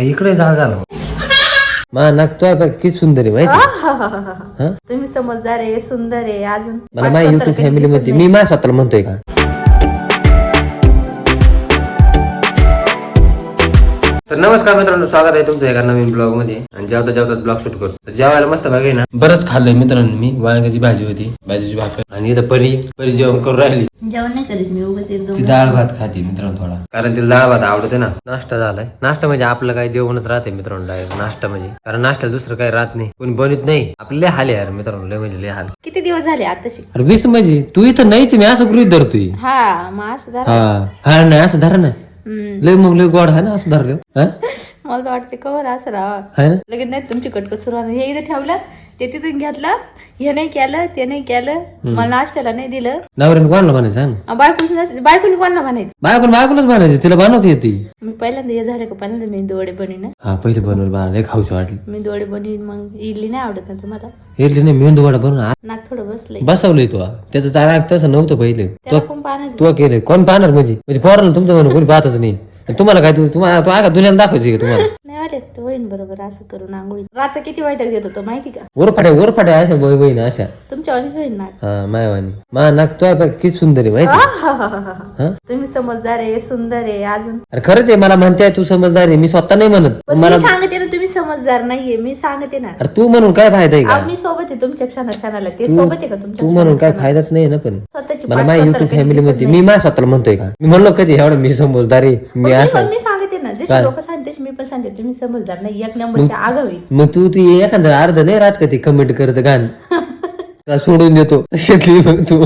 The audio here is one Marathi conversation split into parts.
इकडे जागा झाला मा नाक तो किती सुंदर आहे माहिती हा? तुम्ही समजदार आहे सुंदर आहे अजून मला माझ्या युट्यूब फॅमिली मध्ये मी माझ्या स्वतःला म्हणतोय का? तर नमस्कार मित्रांनो स्वागत आहे तुमचं एका नवीन ब्लॉगमध्ये आणि जेवता जेवता ब्लॉग शूट करतो. तर जेवायला मस्त बघाय ना? बरंच खाल्लंय मित्रांनो मी वांग्याची भाजी होती भाजीची भाकर. आणि इथं परी परी जेवण करून राहिली. जेवण नाही करीत मी उगाच एकदम ती डाळ भात खाते मित्रांनो थोडा. कारण तिला डाळ भात आवडते ना. नाश्ता झालाय. नाश्ता म्हणजे आपलं काय जेवणच राहते मित्रांनो डायरेक्ट नाश्ता म्हणजे. कारण नाश्त्याला दुसरं काही राहत नाही. कोणी बनत नाही. आपले हाल यार मित्रांनो लय म्हणजे लय हाल. किती दिवस झाले आताशी अरे वीस म्हणजे तू इथं नाहीच मी असं गृहित धरतोय. हा मग असं जरा हा. हा नाही असं धरा ना. लय मग लय गोड आहे ना असं धरलं. मला वाटते कवर असं राहा लगेच नाही तुमची कटकट सुरू. हे इथे ठेवलं. ते तिथून घेतलं हे नाही केलं ते नाही केलं मला नाश्त्याला नाही दिलं. नवऱ्याने कोणाला म्हणायचं सांग? बायकोच बायकोनी कोणाला म्हणायचं? बायकोन बायकोनच म्हणायचं तिला बनवता येते मी पहिल्यांदा हे झालं का पहिल्यांदा मी दोडे बनवीन हं. पहिले बनवलं मला लय खाऊशी वाटली. मी दोडे बनवीन मग इडली नाही आवडत ना तुम्हाला? हे नाही मेंदू वडा बनवून आ- नाक थोडं बसलंय. बसवलंय तू. त्याचं तारा तसं नव्हतं पहिले. त्याला कोण पाहणार? तू केलं कोण पाहणार म्हणजे? म्हणजे पोराला तुमचं म्हणून कोणी पाहतच नाही. आणि तुम्हाला काय तू तुम्हाला तू आगा दुनियाला दाखवायची का तुम्हाला? नाही तर बरोबर असं करून आंघोळी. किती होतो माहिती का? अशा बहीण अशा. तुमच्या वाणीच होईन ना? हा मायावानी मा नाक तो किती सुंदर आहे माहिती हा? तुम्ही समजदार आहे सुंदर आहे अजून. अरे खरंच आहे मला म्हणते तू समजदार आहे मी स्वतः नाही म्हणत. पण मला मी सांगते ना तुम्ही समजदार नाहीये मी सांगते ना. अरे तू म्हणून काय फायदा आहे का? आम्ही सोबत आहे तुमच्या क्षणा क्षणाला. ते सोबत आहे का तुमच्या तू म्हणून काय फायदाच नाही ना पण. स्वतःची मला पाठ माझ्या स्वतःला युट्यूब कधी फॅमिली दिसत मध्ये. मी माझ्या स्वतःला म्हणतोय का? मी म्हणलो कधी एवढं मी समजदार मी नाही. असं पण मी सांगते ना जसे लोक सांगते मी पण सांगते तुम्ही समजदार नाही एक नंबरच्या आगावी. मग तू ती एखादं अर्ध नाही राहत का ते कमेंट करत गाण? सोडून देतो? तशातली मग तू.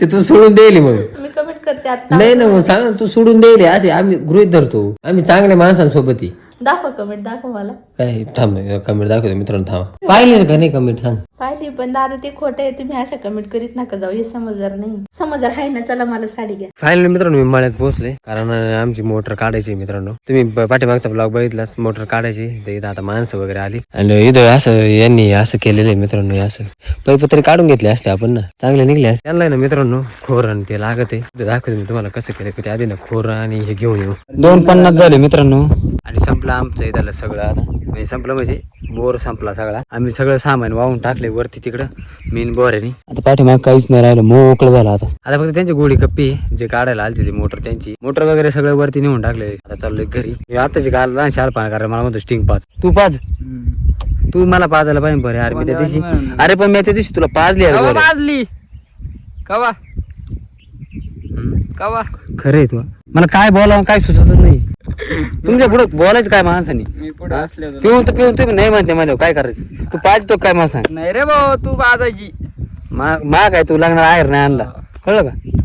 ते तू सोडून देईल मग. मी कमेंट करते आता नाही ना मग सांग ना, तू सोडून देईल असे आम्ही गृहित धरतो. आम्ही चांगल्या माणसांसोबत आहे. दाखवा कमेंट दाखवा मला. काय थांब कमेंट दाखवतो मित्रांनो थांब. पाहिले का नाही कमेंट सांग. पाहिली पण दादा ते खोटं आहे तुम्ही अशा कमेंट करीत नका जाऊ. हे समजदार नाही. समजदार आहे ना चला मला साडी घ्या. फायनली मित्रांनो मी मळ्यात पोहोचले कारण आमची मोटर काढायची आहे मित्रांनो. तुम्ही ब- पाठीमागचा ब्लॉग बघितलाच मोटर काढायची तर इथं आता माणसं वगैरे आली. आणि इथं असं यांनी असं केलेलं आहे मित्रांनो हे असं. पैपत्री काढून घेतले असते आपण ना. चांगले निघले असते. त्यांना आहे ना मित्रांनो खोर आणि ते लागत आहे. इथं दाखवतो मी तुम्हाला कसं केलं. ते आधी ना खोर आणि हे घेऊन येऊ. दोन पन्नास झाले मित्रांनो. आणि संपलं आमचं इथलं सगळं आता. म्हणजे संपलं म्हणजे बोर संपला सगळा. आम्ही सगळं सामान वाहून टाकले वरती तिकडं मेन बोऱ्याने आता पाठीमाग काहीच नाही राहिलं मोकळं झालं आता. आता फक्त त्यांची गोळी कप्पी आहे, जे काढायला आलती ती मोटर त्यांची. मोटर वगैरे सगळं वरती नेऊन टाकले. आता चाललोय घरी. मी आताची काल लहान शाल पाणी कारण मला म्हणतो स्टिंग पाच तू पाच तू मला पाजायला पाहिजे बरे अरे मी त्या दिवशी अरे पण मी त्या दिवशी तुला पाजली अरे. बाजली कवा? कवा? खरं आहे तू. मला काय बोलावं काय सुचतच नाही. तुमच्यापुढे बोलायचं काय माणसाने? मी पुढे असले होतो. पिऊन तर पिऊन तुम्ही नाही म्हणते मला काय करायचं? तू पाजतो काय माणसा नाही रे भाऊ तू बाजायची. मा मा काय तू लागणार आहेर नाही आणला. कळलं का?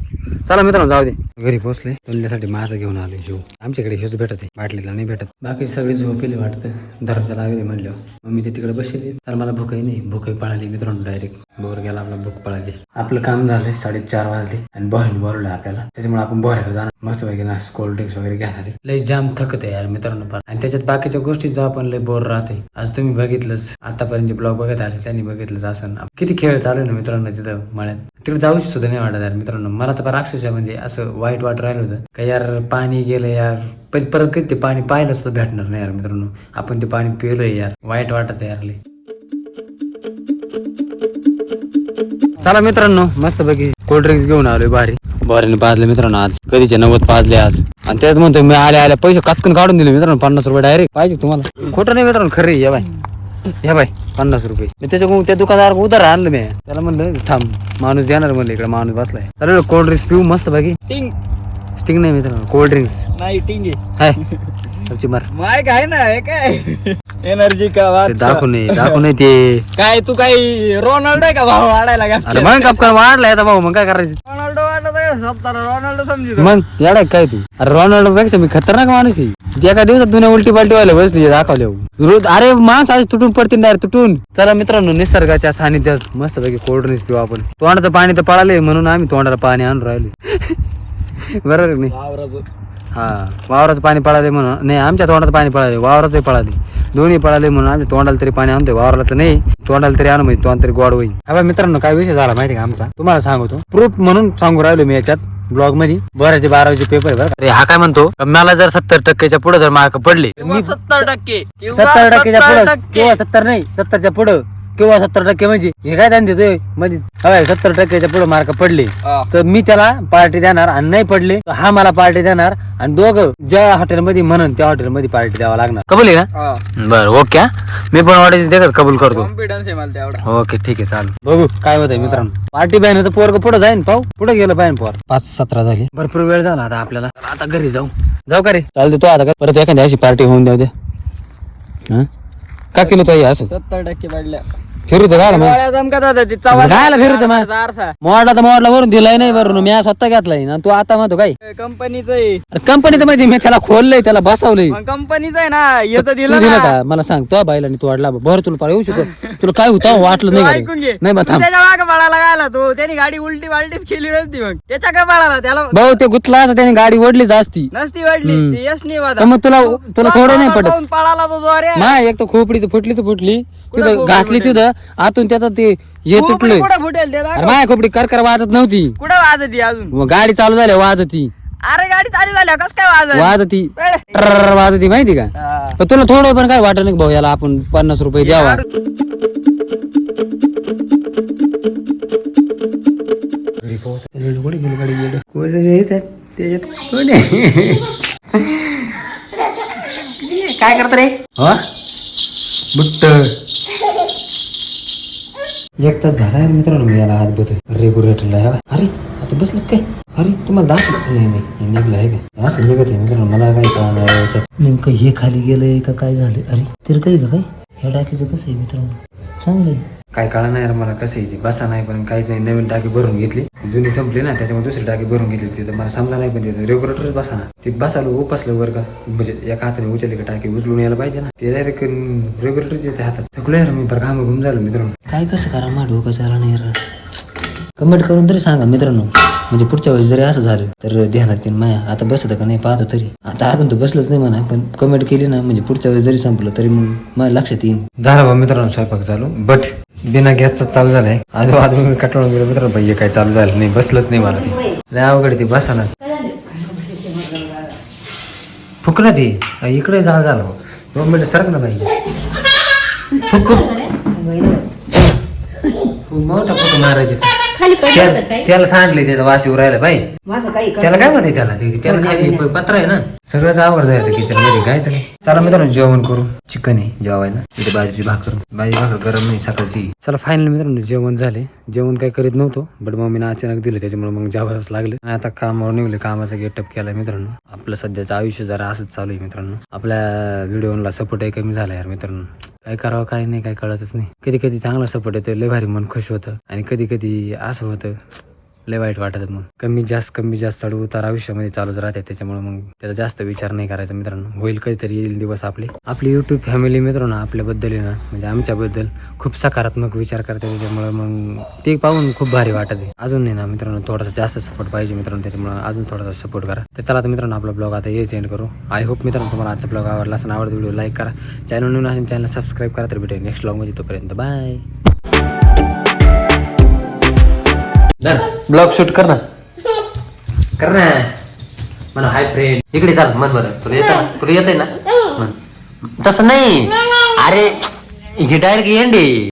चला मित्रांनो जाऊ दे. घरी पोहोचले. तुमच्यासाठी माझं घेऊन आलो शिव. आमच्याकडे हेच भेटत आहे बाटलीला नाही भेटत. बाकी सगळे झोपेले वाटतं. दरवाजा लागले म्हणलं मम्मी ते तिकडे बसले. तर मला भूकही नाही. भूकही पळाली मित्रांनो डायरेक्ट बोर गेला आपला भूक पळाली. आपलं काम झालंय साडेचार वाजले. आणि बोरीने बोरवलं आपल्याला. त्याच्यामुळे आपण बोऱ्याकडे जाणार. मस्त वगैरे ना कोल्ड ड्रिंक्स वगैरे घेणार लय जाम थकत आहे यार मित्रांनो पण. आणि त्याच्यात बाकीच्या गोष्टीत आपण लय बोर राहते. आज तुम्ही बघितलंच. आतापर्यंत ब्लॉग बघत आले त्यांनी बघितलंच असं किती खेळ चालू आहे ना मित्रांनो तिथं मळ्यात? तिकडे जाऊशी सुद्धा नाही वाटत यार मित्रांनो. मला तर राक्षस म्हणजे असं वाईट वाट राहिलं होतं. का यार पाणी गेलं यार. पण परत कधी ते पाणी पाहिलं सुद्धा भेटणार नाही यार मित्रांनो. आपण ते पाणी पिलोय यार. वाईट वाटत यार लय. चला मित्रांनो मस्त पैकी कोल्ड ड्रिंक्स घेऊन आलोय भारी भारीने पाजले मित्रांनो आज. कधीचे नव्वद पाजले आज. आणि त्यात म्हणतो मी आले आले पैसे काचकन काढून दिले मित्रांनो पन्नास रुपये डायरेक्ट पाहिजे तुम्हाला? खोटं नाही मित्रांनो खरं या बाय या बाय पन्नास रुपये. मी त्याच्या त्या दुकानदार उधार आणलं मी. त्याला म्हणलं थांब माणूस देणार म्हणलं इकडे माणूस बसलाय. चालेल कोल्ड ड्रिंक्स पिऊ मस्त पैकी टिंग. स्टिंग नाही मित्रांनो कोल्ड ड्रिंक्स नाही टिंग आहे. हाय. मार. माय काय ना हे काय? एनर्जी का दाखवू दाखवू नये ते. काय तू काही रोनाल्डो आहे का भाऊ? वाढायला का अरे मग वाढलाय आता भाऊ मग काय करायचं? रोनाल्डो रोनाल्डो समजू मग येडा काय तू? अरे रोनाल्डो पेक्षा मी खतरनाक माणूस आहे. एका दिवसात तुला उलटी पालटी व्हायला बसली दाखवले रोज अरे माणस आज तुटून पडतील डायरेक्ट तुटून. चला मित्रांनो निसर्गाच्या सानिध्यात मस्त पैकी कोल्ड ड्रिंक्स पिऊ आपण. तोंडाचं पाणी तर पळाले म्हणून आम्ही तोंडाला पाणी आणून राहिले बरोबर नाही? हा. वावराचं पाणी पळाले म्हणून नाही आमच्या तोंडाचं पाणी पळाले वावराचंही पळाले दोन्ही पळाले म्हणून आम्ही तोंडाला तरी पाणी आणतोय वावराला तर नाही तोंडाला तरी आणू म्हणजे तोंड तरी गोड होईल. हा बा मित्रांनो काय विषय झाला माहिती का आमचा? तुम्हाला सांगतो. प्रूफ म्हणून सांगू राहिलो मी याच्यात ब्लॉगमध्ये बाराचे बाराचे पेपर बरं. अरे हा काय म्हणतो? मला जर सत्तर टक्क्याच्या पुढे जर मार्क पडले सत्तर टक्के? सत्तर टक्क्याच्या 70 पुढं. किंवा सत्तर नाही सत्तरच्या पुढं. किंवा सत्तर टक्के म्हणजे हे काय त्यांनी देतोयमध्ये हवाय सत्तर टक्क्याच्या पुढे मार्क पडले. हा. तर मी त्याला पार्टी देणार आणि नाही पडले तर हा मला पार्टी देणार आणि दोघं ज्या हॉटेलमध्ये म्हणून त्या हॉटेलमध्ये पार्टी द्यावा लागणार. कबूल आहे का? हा. बरं ओके मी पण वाटायचं देखत कबूल करतो. कॉन्फिडन्स आहे मला तेवढा. ओके ठीक आहे चालेल. बघू काय होतंय मित्रांनो. पार्टी बॅन तर पोरग पुढे जाईन पाहू. पुढे गेलं पाहिजे पोर. पाच सतरा झाली. भरपूर वेळ झाला आता आपल्याला. आता घरी जाऊ. जाऊ का रे? चालते तो आता का? परत एखाद्या अशी पार्टी होऊन द्या हा? का केलं ताई असं? सत्तर टक्के पडल्या. फिरू तर काय मग? डोळ्या चमकत होत्या ती चव्हाण जायला फिरतं मग. चारचा आरसा. मोडला तर मोडला वरून दिलाय नाही बरं मी स्वतः घेतलाय ना तू आता म्हणतो काय? कंपनीच आहे. कंपनीचं म्हणजे मी त्याला खोललंय त्याला बसवलंय. मग कंपनीच आहे ना येतं तू दिलं दिलं ना. का? मला सांग तो बाईला आणि तू वाढला बरं तुला पाळ येऊ शकत. तुला काय होतं वाटलं नाही ऐकून का घे? नाही मग तू थांब. त्याच्यामागे पळाला गायला तो. त्याने गाडी उलटी वालटीच केली नसती मग. त्याच्या का पळाला? त्याला भाऊ ते गुतला असता त्याने गाडी ओढलीच असती नसती वाढली हम्म. ती यश नाही तर वादा मग तुला तुला थोडं नाही पडत जाऊन पळाला तो जोरे मा एक तर खोपडीचं फुटली तर फुटली. तिथं घासली? तिथं. आतून त्याचं ते हे तुटलंय. कुठं फुटेल ते दाखव. अरे माया खोपडी करकर वाजत नव्हती. कुठं वाजती अजून? मग गाडी चालू झाल्या वाजती. अरे गाडी चालू झाल्या कस काय वाजत. वाजती. ट्ररर वाजती माहिती का? हा. पण तुला थोडं पण काय वाटत नाही का भाऊ याला आपण पन्नास रुपये द्यावा? कोण रे त्या- त्याच्यात कोण आहे? काय करत रे? हा? बुट्ट. एक तास झालाय मित्रांनो मी याला हात बघतोय रेग्युलेटरला ह्या अरे आता बसलं काय? अरे तुम्हाला दाखव नाही नाही. हे निघलं आहे का? असं निघत आहे मित्रांनो मला काय कळणार नेमकं हे खाली गेलंय का काय झालं अरे तर काही का काय? ह्या टाकीचं कसं आहे मित्रांनो? चांगलं काय कळा नाही यार मला कसं आहे ते? बसा नाही पण काहीच नाही. नवीन टाकी भरून घेतली. जुनी संपली ना त्याच्यामुळे दुसरी टाकी भरून घेतली ती तर मला समजा नाही पण ते रेग्युलेटरच बसा ना. ते बसायला उपसलं वर का? म्हणजे एका हाताने उचलली का टाकी उचलून यायला पाहिजे ना. ते डायरेक्ट रेग्युलेटरच येते हातात. थकलो यार मी बरं काम घुम झालो मित्रांनो. काय कसं करा मा डोकं चाला नाही यार कमेंट करून तरी सांगा मित्रांनो. म्हणजे पुढच्या वेळेस जरी असं झालं तर ध्यानात येईन माया. आता बसत का नाही पाहतो तरी. आता अजून तर बसलंच नाही म्हणा पण कमेंट केली ना म्हणजे पुढच्या वेळेस जरी संपलं तरी मग माझ्या लक्षात येईन. झालं बा मित्रांनो स्वयंपाक चालू. बट बिना गॅसचा चालू झालाय. आज आज मी कटाळून गेलो मित्रांनो भाई काय चालू झालं नाही बसलंच नाही मला ते. लय अवघड ते बसा फुकलं ते. अ, इकडे जा झालं दोन मिनिटं सरक ना बाई. फुक. मोठा फोटो मारायचे. खाली त्याला सांडले त्याचा वास येऊ राहिला बाई. माझं काही त्याला काय होते त्याला? ते त्याला खाली प- पत्र आहे ना. सगळंच आवड जायचं किचनमध्ये. काय तरी. चला मित्रांनो जेवण करू. चिकन आहे जेवायला. तिथे बाजूची भाकर. बाजी भाकर गरम नाही सकाळची. चला फायनल मित्रांनो जेवण झाले. जेवण काय करीत नव्हतो बट मम्मीनं अचानक दिलं त्याच्यामुळे मग जेवायलाच लागलं. आणि आता कामावर निघले कामाचा गेटअप केलाय मित्रांनो. आपलं सध्याचं आयुष्य जरा असंच चालू आहे मित्रांनो. आपल्या व्हिडिओला सपोर्ट आहे कमी झाला यार मित्रांनो. काय करावं काय नाही काय कळतच नाही. कधी कधी चांगला सपोर्ट येतो लय भारी मन खुश होतं. आणि कधी कधी असं होतं लय वाईट वाटत मग. कमी जास्त कमी जास्त चढ उतार आयुष्यामध्ये चालूच राहते. त्याच्यामुळे मग त्याचा जास्त विचार नाही करायचा मित्रांनो. होईल काहीतरी येईल दिवस आपले. आपली युट्यूब फॅमिली मित्रांनो आपल्याबद्दल आहे ना म्हणजे आमच्याबद्दल खूप सकारात्मक विचार करते त्याच्यामुळे मग ते पाहून खूप भारी वाटत आहे. अजून नाही ना मित्रांनो थोडासा जास्त सपोर्ट पाहिजे मित्रांनो. त्याच्यामुळे अजून थोडासा सपोर्ट करा. तर चला आता मित्रांनो आपला ब्लॉग आता हेच एंड करू. आय होप मित्रांनो तुम्हाला आजचा ब्लॉग आवडला असं आवडतो व्हिडिओ लाईक करा. चॅनल नवीन असेल चॅनल सबस्क्राईब करा. तर भेटेल नेक्स्ट ब्लॉगमध्ये तोपर्यंत. बाय ब्लॉग शूट कर ना. कर ना. म्हणा हाय फ्रेंड इकडे चाल मन बरं. तुला येतं? तुला येत आहे ना म्हण. तसं नाही. अरे हे डायरेक्ट एंड आहे